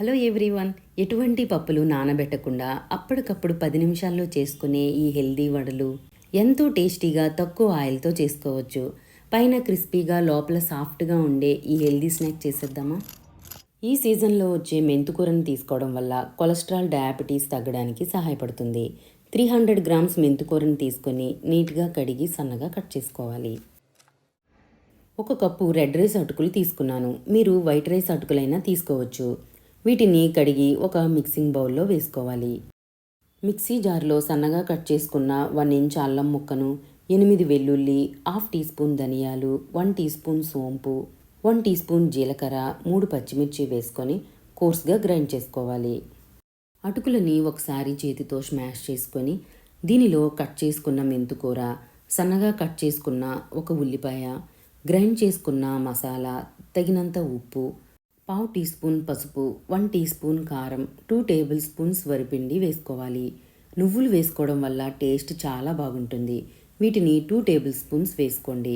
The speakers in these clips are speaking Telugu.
Hello everyone. ఎటువంటి పప్పులు నానబెట్టకుండా అప్పటికప్పుడు పది నిమిషాల్లో చేసుకునే ఈ హెల్దీ వడలు ఎంతో టేస్టీగా తక్కువ ఆయిల్తో చేసుకోవచ్చు. పైన క్రిస్పీగా లోపల సాఫ్ట్గా ఉండే ఈ హెల్దీ స్నాక్ చేసేద్దామా? ఈ సీజన్లో వచ్చే మెంతుకూరను తీసుకోవడం వల్ల కొలెస్ట్రాల్ డయాబెటీస్ తగ్గడానికి సహాయపడుతుంది. త్రీ హండ్రెడ్ గ్రామ్స్ మెంతుకూరను తీసుకొని నీట్గా కడిగి సన్నగా కట్ చేసుకోవాలి. ఒక కప్పు రెడ్ రైస్ అటుకులు తీసుకున్నాను. మీరు వైట్ రైస్ అటుకులైనా తీసుకోవచ్చు. వీటిని కడిగి ఒక మిక్సింగ్ బౌల్లో వేసుకోవాలి. మిక్సీ జార్లో సన్నగా కట్ చేసుకున్న వన్ ఇంచ్ అల్లం ముక్కను ఎనిమిది వెల్లుల్లి హాఫ్ టీ స్పూన్ ధనియాలు వన్ టీ స్పూన్ సోంపు వన్ టీ స్పూన్ జీలకర్ర మూడు పచ్చిమిర్చి వేసుకొని కోర్స్గా గ్రైండ్ చేసుకోవాలి. అటుకులని ఒకసారి చేతితో స్మాష్ చేసుకొని దీనిలో కట్ చేసుకున్న మెంతుకూర సన్నగా కట్ చేసుకున్న ఒక ఉల్లిపాయ గ్రైండ్ చేసుకున్న మసాలా తగినంత ఉప్పు పావు టీ స్పూన్ పసుపు వన్ టీ స్పూన్ కారం టూ టేబుల్ స్పూన్స్ వరిపిండి వేసుకోవాలి. నువ్వులు వేసుకోవడం వల్ల టేస్ట్ చాలా బాగుంటుంది. వీటిని టూ టేబుల్ స్పూన్స్ వేసుకోండి.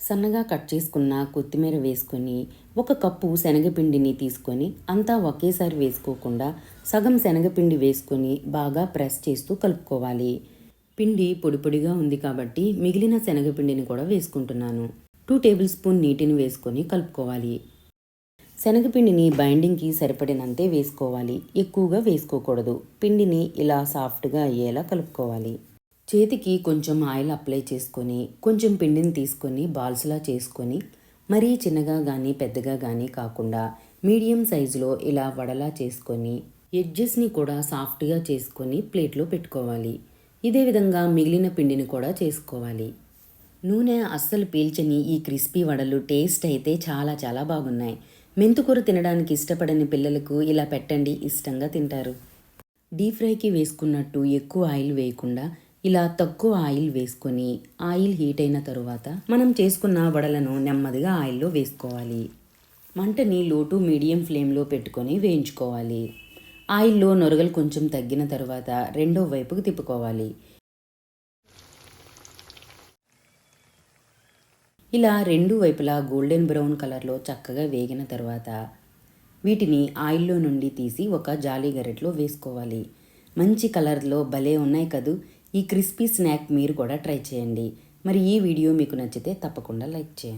సన్నగా కట్ చేసుకున్న కొత్తిమీర వేసుకొని ఒక కప్పు శనగపిండిని తీసుకొని అంతా ఒకేసారి వేసుకోకుండా సగం శనగపిండి వేసుకొని బాగా ప్రెస్ చేస్తూ కలుపుకోవాలి. పిండి పొడి పొడిగా ఉంది కాబట్టి మిగిలిన శనగపిండిని కూడా వేసుకుంటున్నాను. టూ టేబుల్ స్పూన్ నీటిని వేసుకొని కలుపుకోవాలి. శనగపిండిని బైండింగ్కి సరిపడినంతే వేసుకోవాలి. ఎక్కువగా వేసుకోకూడదు. పిండిని ఇలా సాఫ్ట్గా అయ్యేలా కలుపుకోవాలి. చేతికి కొంచెం ఆయిల్ అప్లై చేసుకొని కొంచెం పిండిని తీసుకొని బాల్స్లా చేసుకొని మరీ చిన్నగా కానీ పెద్దగా కానీ కాకుండా మీడియం సైజులో ఇలా వడలా చేసుకొని ఎడ్జెస్ని కూడా సాఫ్ట్గా చేసుకొని ప్లేట్లో పెట్టుకోవాలి. ఇదే విధంగా మిగిలిన పిండిని కూడా చేసుకోవాలి. నూనె అస్సలు పీల్చని ఈ క్రిస్పీ వడలు టేస్ట్ అయితే చాలా చాలా బాగున్నాయి. మెంతుకూర తినడానికి ఇష్టపడని పిల్లలకు ఇలా పెట్టండి ఇష్టంగా తింటారు. డీప్ ఫ్రైకి వేసుకున్నట్టు ఎక్కువ ఆయిల్ వేయకుండా ఇలా తక్కువ ఆయిల్ వేసుకొని ఆయిల్ హీట్ అయిన తరువాత మనం చేసుకున్న వడలను నెమ్మదిగా ఆయిల్లో వేసుకోవాలి. మంటని లోటు మీడియం ఫ్లేమ్లో పెట్టుకొని వేయించుకోవాలి. ఆయిల్లో నొరగలు కొంచెం తగ్గిన తర్వాత రెండో వైపుకు తిప్పుకోవాలి. ఇలా రెండు వైపులా గోల్డెన్ బ్రౌన్ కలర్లో చక్కగా వేగిన తర్వాత వీటిని ఆయిల్లో నుండి తీసి ఒక జాలీ గరెట్లో వేసుకోవాలి. మంచి కలర్లో భలే ఉన్నాయి కదూ. ఈ క్రిస్పీ స్నాక్ మీరు కూడా ట్రై చేయండి. మరి ఈ వీడియో మీకు నచ్చితే తప్పకుండా లైక్ చేయండి.